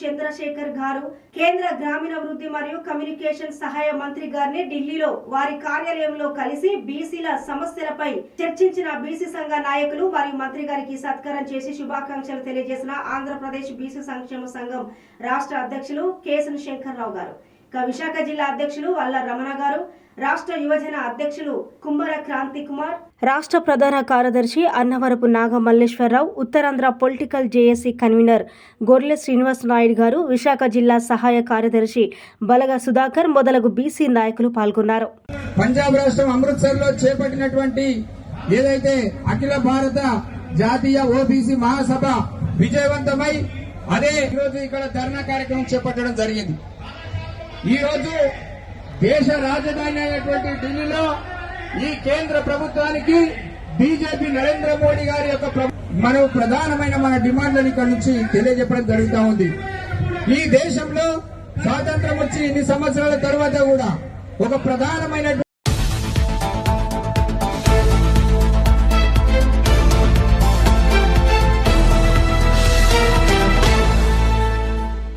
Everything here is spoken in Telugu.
చంద్రశేఖర్ గారు కేంద్ర గ్రామీణాభివృద్ధి మరియు కమ్యూనికేషన్ సహాయ మంత్రి గారిని ఢిల్లీలో వారి కార్యాలయంలో కలిసి బీసీల సమస్యలపై చర్చించిన బీసీ సంఘ నాయకులు మరియు మంత్రి గారికి సత్కారం చేసి శుభాకాంక్షలు తెలియజేసిన ఆంధ్రప్రదేశ్ బీసీ సంక్షేమ సంఘం రాష్ట్ర అధ్యక్షులు కేసన్ శంకర్రావు గారు. విశాఖ జిల్లా అధ్యక్షులు అల్ల రమణ గారు రాష్ట్ర యువజన అధ్యక్షులు కుమ్మర క్రాంతి కుమార్ రాష్ట్ర ప్రధాన కార్యదర్శి అన్నవరపు నాగ Malleswara Rao Uttarandhra political JAC convener Gorle Srinivas Naidu garu Visakha జిల్లా సహాయ కార్యదర్శి బలగ సుధాకర్ మొదలగు బీసీ నాయకులు పాల్గొన్నారు. పంజాబ్ రాష్ట్రం అమృత్సర్లో చేపట్టినటువంటి ఏదైతే అఖిల భారత జాతీయ ఓబీసీ మహాసభ విజయవంతమై అదే ఈరోజు ఇక్కడ ధర్నా కార్యక్రమం చేపట్టడం జరిగింది. ఈ రోజు దేశ రాజధాని అయినటువంటి ఢిల్లీలో ఈ కేంద్ర ప్రభుత్వానికి బీజేపీ నరేంద్ర మోడీ గారి యొక్క ప్ర- మన ప్రధానమైన మన డిమాండ్లను ఇక్కడ నుంచి తెలియజెప్పడం జరుగుతూ ఉంది. ఈ దేశంలో స్వాతంత్రం వచ్చి ఇన్ని సంవత్సరాల తర్వాత కూడా ఒక ప్రధానమైన